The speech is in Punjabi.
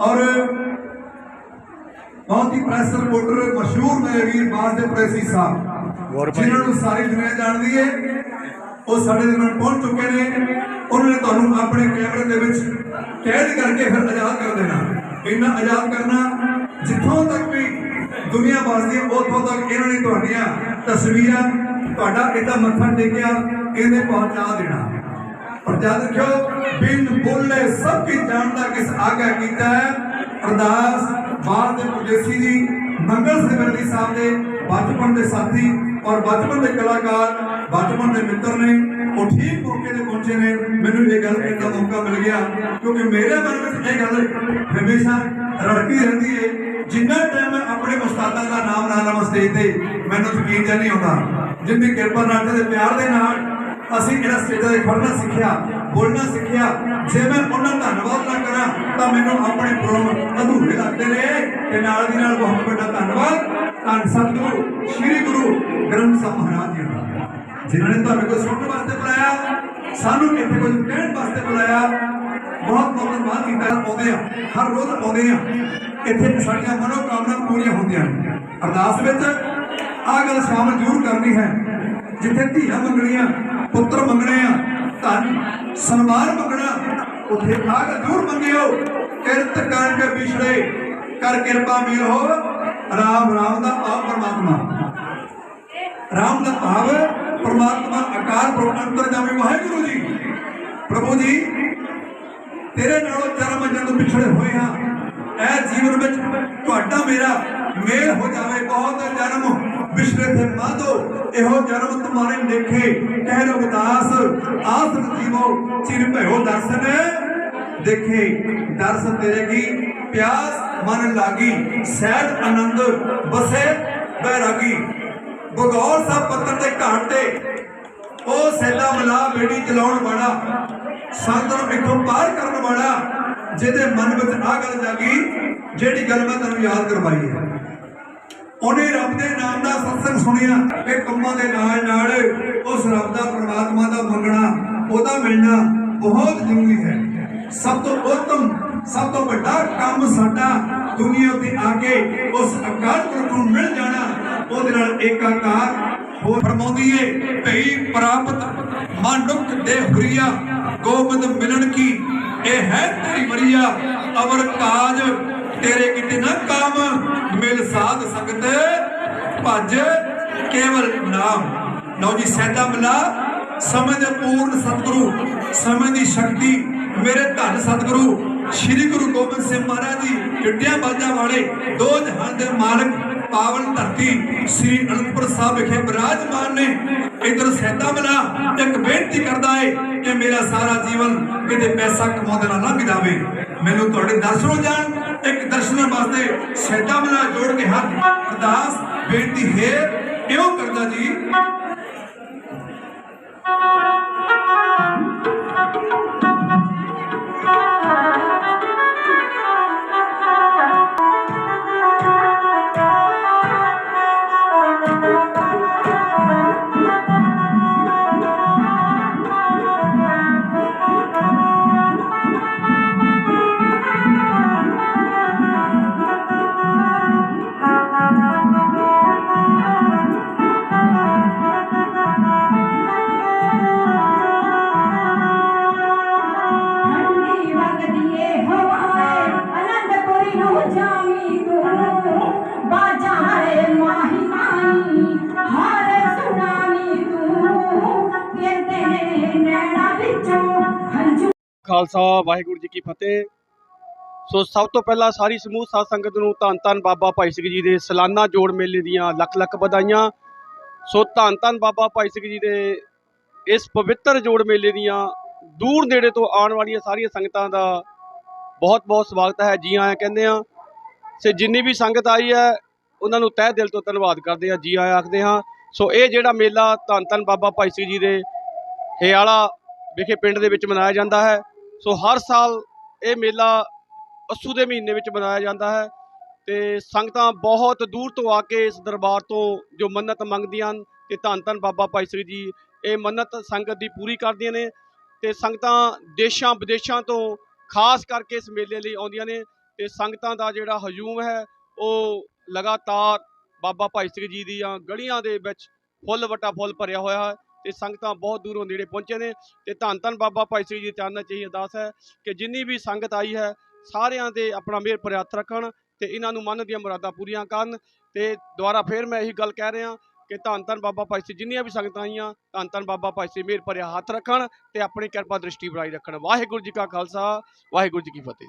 ਔਰ ਬਹੁਤ ਹੀ ਪ੍ਰੈਸ ਰਿਪੋਰਟਰ ਮਸ਼ਹੂਰ ਮੇਰੇ ਵੀਰ ਬਾਸ ਦੇ ਪ੍ਰੈਸੀ ਸਾਹਿਬ ਜਿਨ੍ਹਾਂ ਨੂੰ ਸਾਰੀ ਦੁਨੀਆ ਜਾਣਦੀ ਹੈ ਉਹ ਸਾਡੇ ਦੇ ਨਾਲ ਪਹੁੰਚ ਚੁੱਕੇ ਨੇ। ਉਹਨਾਂ ਨੇ ਤੁਹਾਨੂੰ ਆਪਣੇ ਕੈਮਰੇ ਦੇ ਵਿੱਚ ਕੈਦ ਕਰਕੇ ਫਿਰ ਆਜ਼ਾਦ ਕਰ ਦੇਣਾ। ਇੰਨਾ ਆਜ਼ਾਦ ਕਰਨਾ ਜਿੱਥੋਂ ਤੱਕ ਵੀ ਦੁਨੀਆ ਵੱਸਦੀ ਹੈ ਉੱਥੋਂ ਤੱਕ ਇਹਨਾਂ ਨੇ ਤੁਹਾਡੀਆਂ ਤਸਵੀਰਾਂ ਤੁਹਾਡਾ ਇਹਦਾ ਮੱਥਾ ਟੇਕਿਆ ਇਹਨੇ ਪਹੁੰਚਾ ਦੇਣਾ। ਪਰ ਜਦ ਰੱਖਿਓ ਬਿਨ ਬੋਲੇ ਸਭ ਕੀ ਜਾਣਦਾ ਕਿਸ ਆਗਿਆ ਕੀਤਾ ਹੈ। ਅਰਦਾਸ ਬਾਦ ਦੇ ਪਰਦੇਸੀ ਜੀ, ਮੰਗਲ ਸਿਮਰਤੀ ਸਾਹਿਬ ਦੇ ਬਚਪਨ ਦੇ ਸਾਥੀ ਔਰ ਬਚਪਨ ਦੇ ਕਲਾਕਾਰ, ਬਚਪਨ ਦੇ ਮਿੱਤਰ ਨੇ, ਉਹ ਠੀਕ ਮੌਕੇ ਤੇ ਪਹੁੰਚੇ ਨੇ। ਮੈਨੂੰ ਇਹ ਗੱਲ ਕਹਿਣ ਦਾ ਮੌਕਾ ਮਿਲ ਗਿਆ, ਕਿਉਂਕਿ ਮੇਰੇ ਮਨ ਵਿੱਚ ਇਹ ਗੱਲ ਹਮੇਸ਼ਾ ਰੜਕਦੀ ਰਹਿੰਦੀ ਹੈ ਜਿੰਨਾ ਟਾਈਮ ਮੈਂ ਆਪਣੇ ਉਸਤਾਦਾਂ ਦਾ ਨਾਮ ਨਾ ਲਵਾਂ ਸਟੇਜ ਤੇ, ਮੈਨੂੰ ਯਕੀਨ ਜਿਹਾ ਨਹੀਂ ਆਉਂਦਾ। ਜਿੰਨੀ ਕਿਰਪਾ ਨਾਲ ਤੇ ਪਿਆਰ ਦੇ ਨਾਲ ਅਸੀਂ ਇਹਨਾਂ ਸਟੇਜਾਂ ਤੇ ਖੜਨਾ ਸਿੱਖਿਆ, ਬੋਲਣਾ ਸਿੱਖਿਆ, ਜੇ ਮੈਂ ਉਹਨਾਂ ਦਾ ਧੰਨਵਾਦ ਨਾ ਕਰਾਂ, ਤਾਂ ਮੈਨੂੰ ਆਪਣੇ ਪ੍ਰੋਗਰਾਮ ਅਧੂਰੇ ਲੱਗਦੇ ਨੇ। ਤੇ ਨਾਲ ਦੀ ਨਾਲ ਬਹੁਤ ਵੱਡਾ ਧੰਨਵਾਦ। ਧੰਨ ਸਤਿਗੁਰੂ, ਸ੍ਰੀ ਗੁਰੂ ਗ੍ਰੰਥ ਸਾਹਿਬ ਮਹਾਰਾਜ ਜੀ ਦਾ। ਜਿਨ੍ਹਾਂ ਨੇ ਤੁਹਾਨੂੰ ਕੋਈ ਸੁਣਨ ਵਾਸਤੇ ਬੁਲਾਇਆ, ਸਾਨੂੰ ਇੱਥੇ ਕੁਝ ਕਹਿਣ ਵਾਸਤੇ ਬੁਲਾਇਆ, ਬਹੁਤ ਬਹੁਤ ਧੰਨਵਾਦ ਕੀਤਾ, ਆਉਂਦੇ ਆ, ਹਰ ਰੋਜ਼ ਆਉਂਦੇ ਆ। ਇੱਥੇ ਸਾਡੀਆਂ ਮਨੋਕਾਮਨਾ ਪੂਰੀਆਂ ਹੁੰਦੀਆਂ ਨੇ। ਅਰਦਾਸ ਵਿੱਚ ਆਹ ਗੱਲ ਸ਼ਾਮਲ ਜ਼ਰੂਰ ਕਰਨੀ ਹੈ। ਜਿੱਥੇ ਧੀਆਂ ਮੰਗਣੀਆਂ ਪੁੱਤਰ ਮੰਗਣੇ ਆ, ਧਨ, ਸਨਮਾਨ ਮੰਗਣਾ, ਉੱਥੇ ਆਗ ਜ਼ਰੂਰ ਮੰਗਿਓ। ਕਿਰਤ ਕਰਕੇ ਵਿਛੜੇ ਕਰ ਕਿਰਪਾ ਮੇਲ ਹੋ। ਰਾਮ ਰਾਮ ਦਾ ਭਾਵ ਪਰਮਾਤਮਾ। ਰਾਮ ਦਾ ਭਾਵ, ਪਰਮਾਤਮਾ ਆਕਾਰ ਪ੍ਰਭ ਅੰਤਰਜਾਮੀ ਵਾਹਿਗੁਰੂ ਜੀ, ਪ੍ਰਭੂ ਜੀ, ਤੇਰੇ ਨਾਲੋਂ ਜਨਮ ਜਨਮ ਵਿਛੜੇ ਹੋਏ ਹਾਂ। ਇਹ ਜੀਵਨ ਵਿੱਚ ਤੁਹਾਡਾ ਮੇਰਾ ਮੇਲ ਹੋ ਜਾਵੇ, ਬਹੁਤ ਜਨਮ ਵਿਛੜੇ ਥੇ ਮਾਧੋ ਇਹੋ ਜਨਮ ਤੁਮਾਰੇ ਦੇਖੇ ਕਹਿ ਰਵਿਦਾਸ ਆਸ ਜੀਵੋ ਚਿਰ ਭਇਓ ਦਰਸ਼ਨ। ਦੇਖੇ, ਦਰਸ਼ਨ ਤੇਰੇ ਕੀ? ਪਿਆਸ, ਮਨ ਲਾਗੀ, ਸਹਿਜ, ਆਨੰਦ, ਬਸੇ, ਬੈਰਾਗੀ। ਬਗੌਰ ਸਾਹਿਬ ਪੱਤਰ ਦੇ ਘਾਟ ਤੇ ਉਹ ਸੈਦਾ ਮਲਾ ਬੇੜੀ ਚਲਾਉਣ ਵਾਲਾ, ਸੰਤ ਨੂੰ ਇੱਥੋਂ ਪਾਰ ਕਰਨ ਵਾਲਾ, ਜਿਹਦੇ ਮਨ ਵਿੱਚ ਆ ਗੱਲ ਜਾਗੀ, ਜਿਹੜੀ ਗੱਲ ਮੈਂ ਤੁਹਾਨੂੰ ਯਾਦ ਕਰਵਾਈ ਹੈ। ਉਹਨੇ ਰੱਬ ਦੇ ਨਾਮ ਦਾ ਸਤਸੰਗ ਸੁਣਿਆ। ਇਹ ਕੰਮਾਂ ਦੇ ਨਾਲ ਨਾਲ ਉਸ ਰੱਬ ਦਾ ਪਰਮਾਤਮਾ ਦਾ ਮੰਗਣਾ, ਉਹਦਾ ਮਿਲਣਾ ਬਹੁਤ ਜ਼ਰੂਰੀ ਹੈ। ਸਭ ਤੋਂ ਉੱਤਮ, ਸਭ ਤੋਂ ਵੱਡਾ ਕੰਮ ਸਾਡਾ ਦੁਨੀਆ ਤੇ ਆ ਕੇ ਉਸ ਅਕਾਲ ਪੁਰਖ ਨੂੰ ਮਿਲ ਜਾਣਾ, ਉਹਦੇ ਨਾਲ ਏਕਾਕਾਰ ਹੋ ਫਰਮਾਉਂਦੀ ਏ, ਭਈ ਪ੍ਰਾਪਤ ਮਨੁੱਖ ਦੇ ਹੁਰੀਆ, ਗੋਬਿੰਦ ਮਿਲਣ ਕੀ? ਇਹ ਹੈ ਤੇਰੀ ਮਰੀਆ ਅਵਰ ਕਾਜ ਤੇਰੇ ਕਿਤੇ ਨਾ ਕਾਮ ਮਿਲ ਸਾਧ ਸੰਗਤ, ਭਜ ਕੇਵਲ ਨਾਮ। ਲਓ ਜੀ, ਸੈਦਾ ਮਿਲਾ, ਸਮੇਂ ਦੇ ਪੂਰਨ ਸਤਿਗੁਰੂ, ਸਮੇਂ ਦੀ ਸ਼ਕਤੀ, ਮੇਰੇ ਧੰਨ ਸਤਿਗੁਰੂ, ਸ੍ਰੀ ਗੁਰੂ ਗੋਬਿੰਦ ਸਿੰਘ ਮਹਾਰਾਜ ਜੀ ਜੁੱਟਿਆਂ ਬਾਜਾਂ ਵਾਲੇ, ਦੋ ਜਹਾਨ ਦੇ ਮਾਲਕ, ਪਾਵਨ ਧਰਤੀ, ਸ੍ਰੀ ਅਨੰਦਪੁਰ ਸਾਹਿਬ ਵਿਖੇ ਬਿਰਾਜਮਾਨ ਨੇ। ਇਧਰ ਸੈਦਾ ਮਿਲਾ, ਇੱਕ ਬੇਨਤੀ ਕਰਦਾ ਏ ਕਿ ਮੇਰਾ ਸਾਰਾ ਜੀਵਨ ਕਿਤੇ ਪੈਸਾ ਕਮਾਉਂਦੇ ਨਾਲ ਲੰਘ ਜਾਵੇ। ਮੈਨੂੰ ਤੁਹਾਡੇ ਦਰਸ਼ਨ ਹੋ ਜਾਣ, ਇੱਕ ਦਰਸ਼ਨਾਂ ਵਾਸਤੇ ਜੋੜ ਕੇ ਹੱਥ ਅਰਦਾਸ ਬੇਨਤੀ ਹੈ ਇਉਂ ਕਰਦਾ ਜੀ। ਖਾਲਸਾ, ਵਾਹਿਗੁਰੂ ਜੀ ਕੀ ਫਤਿਹ। ਸੋ ਸਭ ਤੋਂ ਪਹਿਲਾਂ ਸਾਰੀ ਸਮੂਹ ਸਾਧ ਸੰਗਤ ਨੂੰ ਧੰਨ ਧੰਨ ਬਾਬਾ ਭਾਈ ਸਿੰਘ ਜੀ ਦੇ ਸਾਲਾਨਾ ਜੋੜ ਮੇਲੇ ਦੀਆਂ ਲੱਖ ਲੱਖ ਵਧਾਈਆਂ। ਸੋ ਧੰਨ ਧੰਨ ਬਾਬਾ ਭਾਈ ਸਿੰਘ ਜੀ ਦੇ ਇਸ ਪਵਿੱਤਰ ਜੋੜ ਮੇਲੇ ਦੀਆਂ ਦੂਰ ਨੇੜੇ ਤੋਂ ਆਉਣ ਵਾਲੀਆਂ ਸਾਰੀਆਂ ਸੰਗਤਾਂ ਦਾ ਬਹੁਤ ਬਹੁਤ ਸਵਾਗਤ ਹੈ। ਜੀ ਆਇਆਂ ਕਹਿੰਦੇ ਆ ਸੇ ਜਿੰਨੀ ਵੀ ਸੰਗਤ ਆਈ ਹੈ, ਉਹਨਾਂ ਨੂੰ ਤਹਿ ਦਿਲ ਤੋਂ ਧੰਨਵਾਦ ਕਰਦੇ ਆ ਜੀ ਆਇਆਂ ਆਖਦੇ ਹਾਂ। ਸੋ ਇਹ ਜਿਹੜਾ ਮੇਲਾ ਧੰਨ ਧੰਨ ਬਾਬਾ ਭਾਈ ਸਿੰਘ ਜੀ ਦੇ ਹੇਆਲਾ ਵਿਖੇ ਪਿੰਡ ਦੇ ਵਿੱਚ ਮਨਾਇਆ ਜਾਂਦਾ ਹੈ। ਸੋ ਹਰ ਸਾਲ ਇਹ ਮੇਲਾ ਅੱਸੂ ਦੇ ਮਹੀਨੇ ਵਿੱਚ ਮਨਾਇਆ ਜਾਂਦਾ ਹੈ ਤੇ ਸੰਗਤਾਂ ਬਹੁਤ ਦੂਰ ਤੋਂ ਆ ਕੇ ਇਸ ਦਰਬਾਰ ਤੋਂ ਜੋ ਮੰਨਤ ਮੰਗਦੀਆਂ ਹਨ ਤੇ ਧੰਨ ਧੰਨ ਬਾਬਾ ਭਾਈ ਸਿੰਘ ਜੀ, ਇਹ ਮੰਨਤ ਸੰਗਤ ਦੀ ਪੂਰੀ ਕਰਦੀਆਂ ਨੇ ਤੇ ਸੰਗਤਾਂ ਦੇਸ਼ਾਂ ਵਿਦੇਸ਼ਾਂ ਤੋਂ ਖਾਸ ਕਰਕੇ ਇਸ ਮੇਲੇ ਲਈ ਆਉਂਦੀਆਂ ਨੇ ਤੇ ਸੰਗਤਾਂ ਦਾ ਜਿਹੜਾ ਹਜੂਮ ਹੈ, ਉਹ ਲਗਾਤਾਰ ਬਾਬਾ ਭਾਈ ਸਿੰਘ ਜੀ ਦੀਆਂ ਗਲੀਆਂ ਦੇ ਵਿੱਚ ਫੁੱਲ ਵਟਾ ਫੁੱਲ ਭਰਿਆ ਹੋਇਆ ਹੈ। ਤੇ ਸੰਗਤਾਂ ਬਹੁਤ ਦੂਰੋਂ ਨੇੜੇ ਪਹੁੰਚੇ ਨੇ ਤੇ ਧੰਨ ਧੰਨ ਬਾਬਾ ਭਾਈ ਸ੍ਰੀ ਜੀ ਦੇ ਚਰਨਾਂ 'ਚ ਇਹ ਅਰਦਾਸ ਹੈ ਕਿ ਜਿੰਨੀ ਵੀ ਸੰਗਤ ਆਈ ਹੈ, ਸਾਰਿਆਂ ਦੇ ਆਪਣਾ ਮਿਹਰ ਭਰਿਆ ਹੱਥ ਰੱਖਣ ਤੇ ਇਹਨਾਂ ਨੂੰ ਮਨ ਦੀਆਂ ਮੁਰਾਦਾਂ ਪੂਰੀਆਂ ਕਰਨ ਤੇ ਦੁਬਾਰਾ ਫੇਰ ਮੈਂ ਇਹੀ ਗੱਲ ਕਹਿ ਰਿਹਾ ਕਿ ਧੰਨ ਧੰਨ ਬਾਬਾ ਭਾਈ ਸ੍ਰੀ, ਜਿੰਨੀਆਂ ਵੀ ਸੰਗਤਾਂ ਆਈਆਂ, ਧੰਨ ਧੰਨ ਬਾਬਾ ਭਾਈ ਸ੍ਰੀ, ਮਿਹਰ ਭਰਿਆ ਹੱਥ ਰੱਖਣ ਤੇ ਆਪਣੀ ਕਿਰਪਾ ਦ੍ਰਿਸ਼ਟੀ ਬਣਾਈ ਰੱਖਣ। ਵਾਹਿਗੁਰੂ ਜੀ ਕਾ ਖਾਲਸਾ, ਵਾਹਿਗੁਰੂ ਜੀ ਕੀ ਫਤਿਹ।